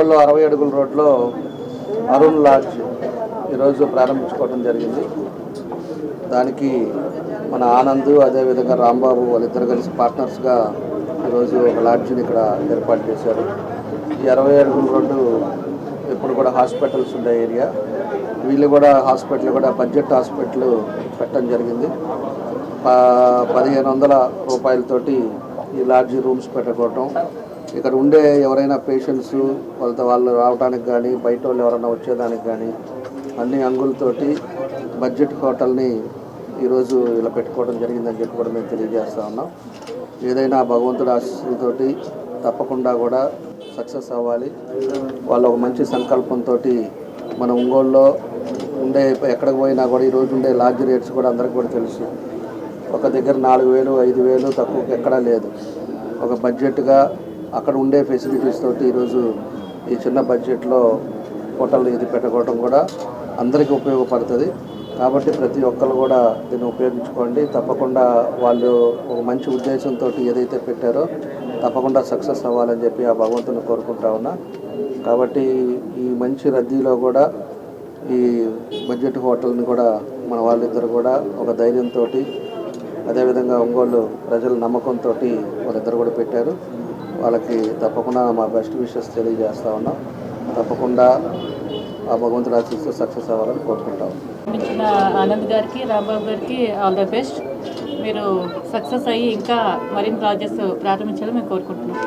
ఒంగోలు అరవై అడుగుల రోడ్లో అరుణ్ లాడ్జ్ ఈరోజు ప్రారంభించుకోవడం జరిగింది. దానికి మన ఆనంద్ అదేవిధంగా రాంబాబు వాళ్ళిద్దరు కలిసి పార్ట్నర్స్గా ఈరోజు ఒక లాడ్జిని ఇక్కడ ఏర్పాటు చేశారు. ఈ అరవై అడుగుల రోడ్డు ఇప్పుడు కూడా హాస్పిటల్స్ ఉండే ఏరియా. వీళ్ళు కూడా హాస్పిటల్ కూడా బడ్జెట్ హాస్పిటల్ పెట్టడం జరిగింది. పదిహేను వందల రూపాయలతోటి ఈ లాడ్జి రూమ్స్ పెట్టుకోవటం ఇక్కడ ఉండే ఎవరైనా పేషెంట్స్ వాళ్ళతో వాళ్ళు రావడానికి కానీ బయట వాళ్ళు ఎవరైనా వచ్చేదానికి కానీ అన్ని అంగులతోటి బడ్జెట్ హోటల్ని ఈరోజు ఇలా పెట్టుకోవడం జరిగిందని చెప్పి కూడా మేము తెలియజేస్తా ఉన్నాం. ఏదైనా భగవంతుడు ఆశీస్సులతోటి తప్పకుండా కూడా సక్సెస్ అవ్వాలి. వాళ్ళు ఒక మంచి సంకల్పంతో మన ఒంగోలులో ఉండే ఎక్కడికి పోయినా కూడా ఈరోజు ఉండే లాడ్జ్ రేట్స్ కూడా అందరికీ కూడా తెలుసు. ఒక దగ్గర నాలుగు వేలు ఐదు వేలు తక్కువ ఎక్కడా లేదు. ఒక బడ్జెట్గా అక్కడ ఉండే ఫెసిలిటీస్ తోటి ఈరోజు ఈ చిన్న బడ్జెట్లో హోటల్ ఇది పెట్టుకోవడం కూడా అందరికీ ఉపయోగపడుతుంది. కాబట్టి ప్రతి ఒక్కరు కూడా దీన్ని ఉపయోగించుకోండి. తప్పకుండా వాళ్ళు ఒక మంచి ఉద్దేశంతో ఏదైతే పెట్టారో తప్పకుండా సక్సెస్ అవ్వాలని చెప్పి ఆ భగవంతుని కోరుకుంటా ఉన్నా. కాబట్టి ఈ మంచి రద్దీలో కూడా ఈ బడ్జెట్ హోటల్ని కూడా మన వాళ్ళిద్దరు కూడా ఒక ధైర్యంతో అదేవిధంగా ఒంగోలు ప్రజల నమ్మకంతో వాళ్ళిద్దరు కూడా పెట్టారు. వాళ్ళకి తప్పకుండా మా బెస్ట్ విషెస్ తెలియజేస్తా ఉన్నాం. తప్పకుండా ఆ భగవంతుడు ఆశిస్తూ సక్సెస్ అవ్వాలని కోరుకుంటాం. ఆనంద్ గారికి రాంబాబు గారికి ఆల్ ద బెస్ట్. మీరు సక్సెస్ అయ్యి ఇంకా మరిన్ని ప్రాజెక్ట్స్ ప్రారంభించాలని మేము కోరుకుంటున్నాం.